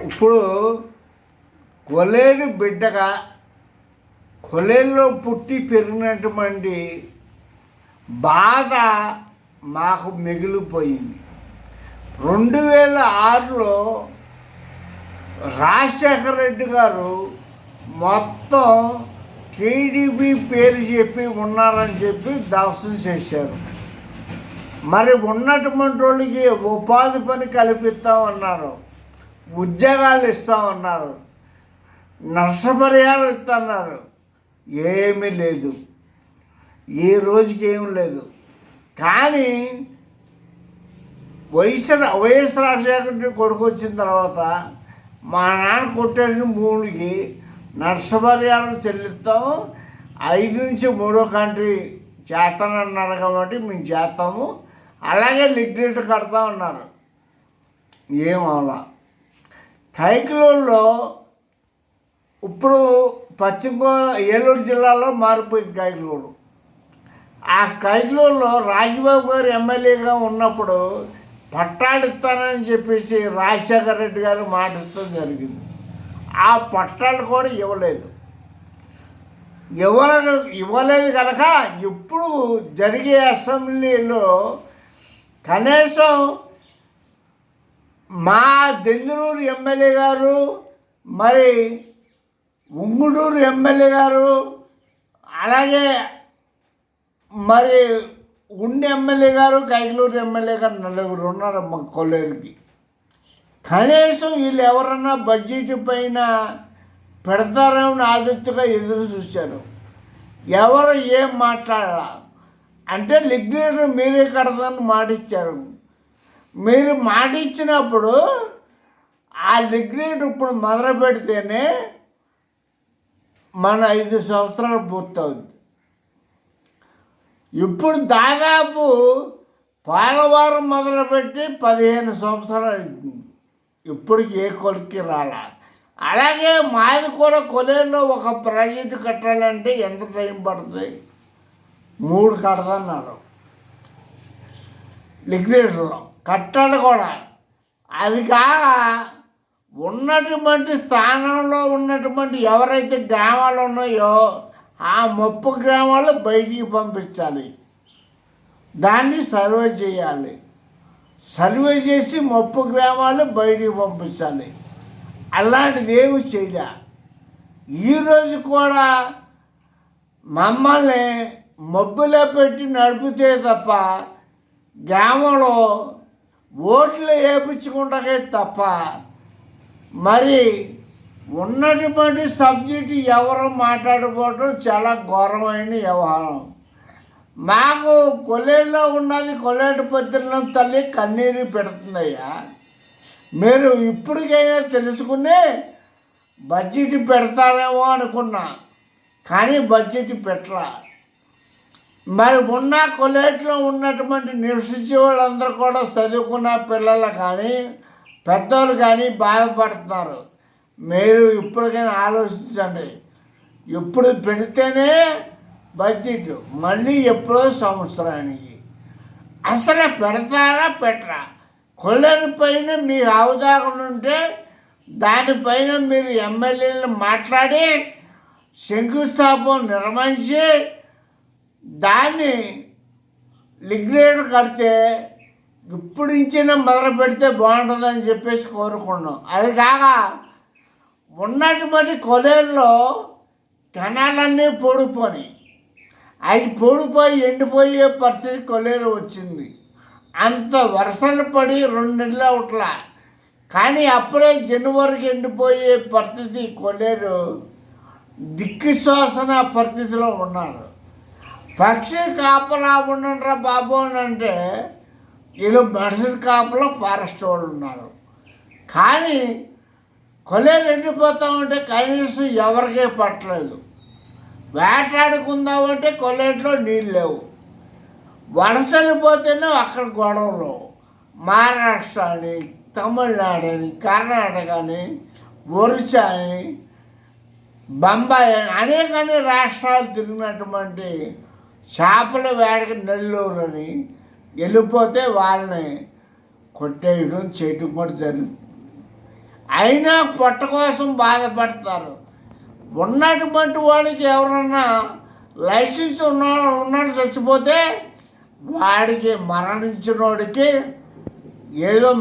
ఇప్పుడు కొలేరు బిడ్డగా కొలేరులో పుట్టి పెరిగినటువంటి బాధ మాకు మిగిలిపోయింది. రెండు వేల ఆరులో రాజశేఖర రెడ్డి గారు మొత్తం టీడీపీ పేరు చెప్పి ఉన్నారని చెప్పి దర్శనం చేశారు. మరి ఉన్నటువంటి వాళ్ళకి ఉపాధి పని కల్పిస్తామన్నారు ఉద్యోగాలు ఇస్తామన్నారు నష్టపరిహారం ఇస్తున్నారు ఏమీ లేదు. ఈ రోజుకి ఏం లేదు. కానీ వయసు వైఎస్ రాజశేఖర కొడుకు వచ్చిన తర్వాత మా నాన్న కొట్టేసిన మూడుకి నష్టపరిహారం చెల్లిస్తాము. ఐదు నుంచి మూడో కంట్రీ చేస్తానన్నారు కాబట్టి మేము చేస్తాము. అలాగే లిక్విడ్ కడతా ఉన్నారు. ఏమవలా కైకిలోల్లో ఇప్పుడు పశ్చిమ ఏలూరు జిల్లాలో మారిపోయింది కైకిలోడు ఆ కైకిలోల్లో రాజబాబు గారు ఎమ్మెల్యేగా ఉన్నప్పుడు పట్టాలు ఇస్తానని చెప్పేసి రాజశేఖర రెడ్డి గారు మాట్లాడటం జరిగింది. ఆ పట్టాడు కూడా ఇవ్వలేదు. ఇవ్వల ఇవ్వలేదు కనుక ఇప్పుడు జరిగే అసెంబ్లీలో కనీసం మా దెందులూరు ఎమ్మెల్యే గారు మరి ఉంగుటూరు ఎమ్మెల్యే గారు అలాగే మరి ఉండి ఎమ్మెల్యే గారు కైకలూరు ఎమ్మెల్యే గారు నలుగురు ఉన్నారు మా కొల్లేరుకి. కనీసం వీళ్ళు ఎవరన్నా బడ్జెట్ పైన పెడతారని ఆదిత్యగా ఎదురు చూశారు. ఎవరు ఏం మాట్లాడాల? అంటే లిగ్నేటర్ మీరే కడతానని మాట ఇచ్చారు మీరు మాట ఇచ్చినప్పుడు ఆ లిగ్నేట్ ఇప్పుడు మొదలు పెడితేనే మన ఐదు సంవత్సరాలు పూర్తవుద్ది. ఇప్పుడు దాదాపు పాలవారం మొదలుపెట్టి పదిహేను సంవత్సరాలు అయింది ఇప్పటికి ఏ కొలికి రాలా. అలాగే మాది కూడా కొలేరులో ఒక ప్రాజెక్టు కట్టాలంటే ఎంత టైం పడుతుంది? మూడు కడతన్నారు. లిక్విడేషన్లో కట్టడు కూడా. అది కాక ఉన్నటువంటి స్థానంలో ఉన్నటువంటి ఎవరైతే గ్రామాలు ఉన్నాయో ఆ ముప్పు గ్రామాలు బయటికి పంపించాలి. దాన్ని సర్వే చేయాలి. సర్వే చేసి ముప్పు గ్రామాలు బయటికి పంపించాలి. అలాంటిది ఏమి చేయలే. ఈరోజు కూడా మమ్మల్ని మబ్బులో పెట్టి నడిపితే తప్ప గ్రామంలో ఓట్లు వేయించుకుంటే తప్ప మరి ఉన్నటువంటి సబ్జెక్టు ఎవరు మాట్లాడుకోవటం చాలా ఘోరమైన వ్యవహారం. మాకు కొల్లేరులో ఉన్నది కొల్లేటి పత్రికం తల్లి కన్నీరు పెడుతుందయ్యా. మీరు ఇప్పటికైనా తెలుసుకుని బడ్జెట్ పెడతారేమో అనుకున్నా కానీ బడ్జెట్ పెట్టరా మరి ఉన్న కొలేట్లో ఉన్నటువంటి నివసించే వాళ్ళందరూ కూడా చదువుకున్న పిల్లలు కానీ పెద్దవాళ్ళు కానీ బాధపడుతున్నారు. మీరు ఇప్పటికైనా ఆలోచించండి. ఇప్పుడు పెడితేనే బడ్జెట్ మళ్ళీ ఎప్పుడో సంవత్సరానికి. అసలు పెడతారా పెట్టరా? కొల్లరి పైన మీ అవగాహన ఉంటే దానిపైన మీరు ఎమ్మెల్యేలు మాట్లాడి శంకుస్థాపన నిర్వహించి దాన్ని లిగ్రేడ్ కడితే ఇప్పుడు నుంచైనా మొదలు పెడితే బాగుంటుందని చెప్పేసి కోరుకున్నాం అది కాక ఉన్నటువంటి కొలేరులో కణాలన్నీ పొడిపోయి అవి పొడిపోయి ఎండిపోయే పరిస్థితి కొలేరు వచ్చింది. అంత వర్షాలు పడి రెండు నెలలు అవట్లా కానీ అప్పుడే జనవరికి ఎండిపోయే పరిస్థితి కొలేరు దిక్కు శ్వాసన పరిస్థితిలో ఉన్నారు. పక్షి కాపలా ఉండరా బాబు అని అంటే వీళ్ళు మనుషుల కాపలా ఫారెస్ట్ వాళ్ళు ఉన్నారు. కానీ కొలేరు ఎండిపోతా ఉంటే కనీసం ఎవరికే పట్టలేదు. వేటాడుకుందామంటే కొలేట్లో నీళ్ళు లేవు. వలసలు పోతేనే అక్కడ గొడవలు మహారాష్ట్ర అని తమిళనాడు అని కర్ణాటక అని ఒరిస్సా అని బొంబాయి అని అనేక రాష్ట్రాలు తిరిగినటువంటి చేపల వేడకి నెల్లూరు అని వెళ్ళిపోతే వాళ్ళని కొట్టేయడం చేయటం కూడా జరుగుతుంది. అయినా పొట్ట కోసం బాధపడతారు. ఉన్నటువంటి వాడికి ఎవరన్నా లైసెన్స్ ఉన్న ఉన్నాడు చచ్చిపోతే వాడికి మరణించినోడికి ఏదో